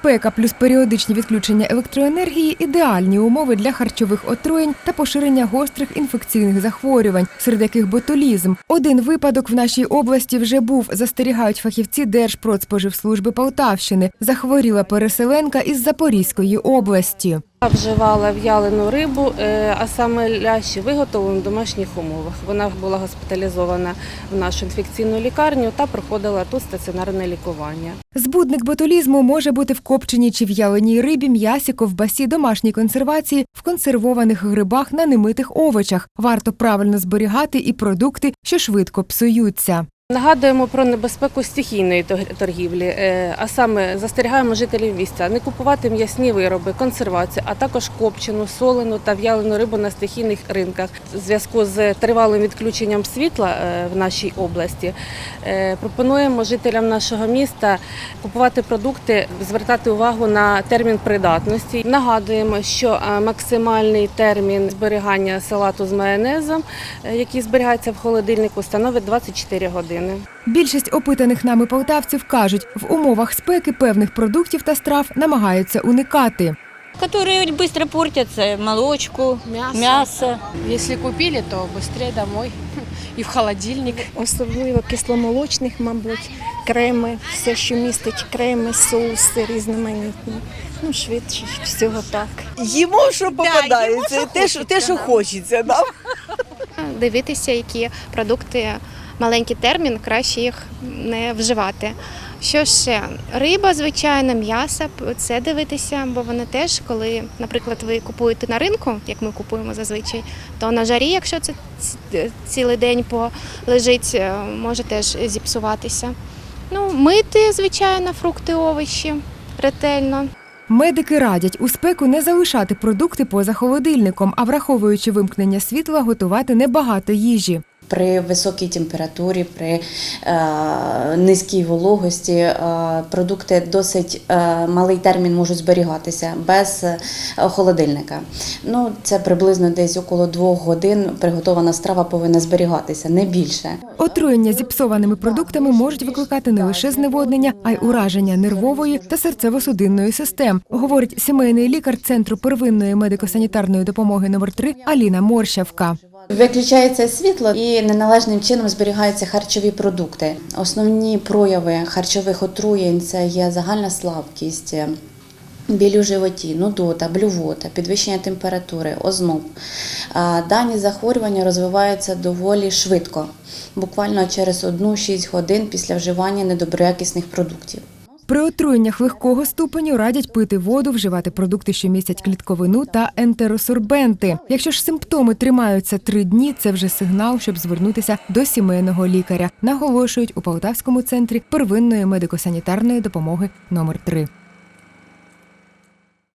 Спека плюс періодичні відключення електроенергії ідеальні умови для харчових отруєнь та поширення гострих інфекційних захворювань, серед яких ботулізм. Один випадок в нашій області вже був. Застерігають фахівці Держпродспоживслужби Полтавщини. Захворіла переселенка із Запорізької області. Вживала в'ялену рибу, е, а саме лящі виготовлені в домашніх умовах. Вона була госпіталізована в нашу інфекційну лікарню та проходила тут стаціонарне лікування. Збудник ботулізму може бути в копченій чи в'яленій рибі, м'ясі, ковбасі, домашній консервації, в консервованих грибах на немитих овочах. Варто правильно зберігати і продукти, що швидко псуються. Нагадуємо про небезпеку стихійної торгівлі, е, а саме застерігаємо жителів місця не купувати м'ясні вироби, консервацію, а також копчену, солену та в'ялену рибу на стихійних ринках. У зв'язку з тривалим відключенням світла е, в нашій області е, пропонуємо жителям нашого міста купувати продукти, звертати увагу на термін придатності. Нагадуємо, що максимальний термін зберігання салату з майонезом, який зберігається в холодильнику, становить 24 години. Більшість опитаних нами полтавців кажуть, в умовах спеки певних продуктів та страв намагаються уникати. которые быстро портятся, молочку, Мясо. мясо. Если купили, то быстрее домой і в холодильник. особливо кисломолочних, мабуть, креми, все, що містить креми, соуси різноманітні. Ну, швидше всього так. Їмо, що попадається, те, що, те, що хочеться. Да? дивитися, які продукти маленький термін, краще їх не вживати. Що ще? Риба, звичайно, м'ясо, це дивитися, бо вони теж, коли, наприклад, ви купуєте на ринку, як ми купуємо зазвичай, то на жарі, якщо це цілий день полежить, е, може теж зіпсуватися. Ну, мити, звичайно, фрукти, овочі ретельно. Медики радять у спеку не залишати продукти поза холодильником, а враховуючи вимкнення світла, готувати небагато їжі. При високій температурі, при е, низькій вологості е, продукти досить е, малий термін можуть зберігатися без холодильника. Ну, це приблизно десь около двох годин приготована страва повинна зберігатися, не більше. Отруєння зіпсованими продуктами можуть викликати не лише зневоднення, а й ураження нервової та серцево-судинної систем, говорить сімейний лікар Центру первинної медико-санітарної допомоги номер 3 Аліна Морщавка. Виключається світло і неналежним чином зберігаються харчові продукти. Основні прояви харчових отруєнь це є загальна слабкість. Біль у животі, нудота, блювота, підвищення температури, озноб. Дані захворювання розвиваються доволі швидко, буквально через 1-6 годин після вживання недоброякісних продуктів. При отруєннях легкого ступеню радять пити воду, вживати продукти, що містять клітковину та ентеросорбенти. Якщо ж симптоми тримаються три дні, це вже сигнал, щоб звернутися до сімейного лікаря. Наголошують у Полтавському центрі первинної медико-санітарної допомоги номер 3